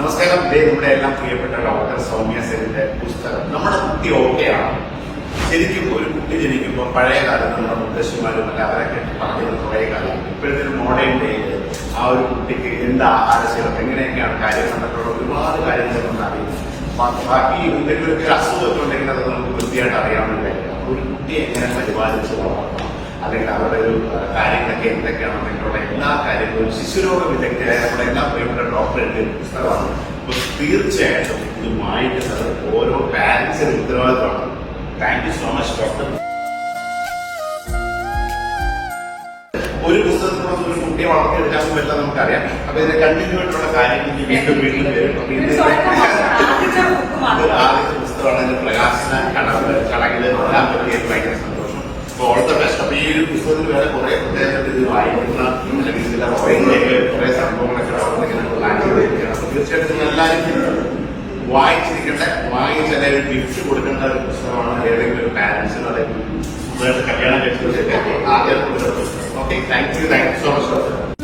നമസ്കാരം. ദേ നമ്മുടെ എല്ലാം പ്രിയപ്പെട്ട ഡോക്ടർ സൗമ്യ സെന്റെ പുസ്തകം. നമ്മുടെ കുട്ടി ഓക്കെയാണ് ശരിക്കും ഒരു കുട്ടി ജനിക്കുമ്പോൾ പഴയ കാലത്ത് നമ്മുടെ മുത്തശ്ശിമാരും അല്ല അവരൊക്കെ പറഞ്ഞത് കുറേ കാലം. ഇപ്പോഴത്തെ മോഡേൺ ഡേയിൽ ആ ഒരു കുട്ടിക്ക് എന്ത് ആഹാരശീലം എങ്ങനെയൊക്കെയാണ് കാര്യം കണ്ടിട്ടുള്ള ഒരുപാട് കാര്യങ്ങൾ നമ്മൾ ബാക്കി എന്തെങ്കിലും ഒരു അസുഖമൊക്കെ ഉണ്ടെങ്കിൽ അത് നമുക്ക് വൃത്തിയായിട്ട് അറിയാവുന്ന ഒരു കുട്ടിയെ എങ്ങനെ പരിപാലിച്ചു അല്ലെങ്കിൽ അവരുടെ ഒരു കാര്യങ്ങളൊക്കെ എന്തൊക്കെയാണ് എന്നുള്ള എല്ലാ കാര്യങ്ങളും ശിശുരോഗ വിദഗ്ധരായ നമ്മുടെ എല്ലാ പ്രിയപ്പെട്ട ഡോക്ടറുടെ പുസ്തകമാണ്. തീർച്ചയായിട്ടും ഇത് വായിക്കുന്നത് ഓരോ പാരന്റ്സിന്റെ ഉത്തരവാദിത്തമാണ് thank you so much doctor ഒരു പുസ്തകത്തിനോട് ഒരു കുട്ടിയെ വളർത്തിയെടുക്കാൻ പറ്റില്ല നമുക്കറിയാം. അപ്പൊ ഇതിന്റെ കണ്ടിന്യൂ ആയിട്ടുള്ള കാര്യങ്ങൾ വീണ്ടും വീണ്ടും വരും. ആദ്യത്തെ പുസ്തകമാണ് എന്റെ പ്രകാശന കടവ് ചടങ്ങിൽ വരാൻ പറ്റിയത് ഭയങ്കര സന്തോഷം. അപ്പൊ ഓൾ ദ ബെസ്റ്റ് അപ്പൊ ഈ ഒരു പുസ്തകത്തിൽ വേറെ കുറെ പ്രത്യേകത ഇത് വായിക്കുന്ന അല്ലെങ്കിൽ ചില റോയിങ്ങിലേക്ക് കുറെ സംഭവങ്ങളൊക്കെ ഇങ്ങനെ പ്ലാൻ ചെയ്തിരിക്കുകയാണ് തീർച്ചയായിട്ടും എല്ലാവരും വായിച്ചിരിക്കേണ്ട വാങ്ങിച്ച് അല്ലെങ്കിൽ ഗിഫ്റ്റ് കൊടുക്കേണ്ട ഒരു പുസ്തകമാണ് ഏതെങ്കിലും ഒരു പാരന്റ്സിന് അല്ലെങ്കിൽ കല്യാണം കഴിച്ചതൊക്കെ ആദ്യം okay thank you thank you so much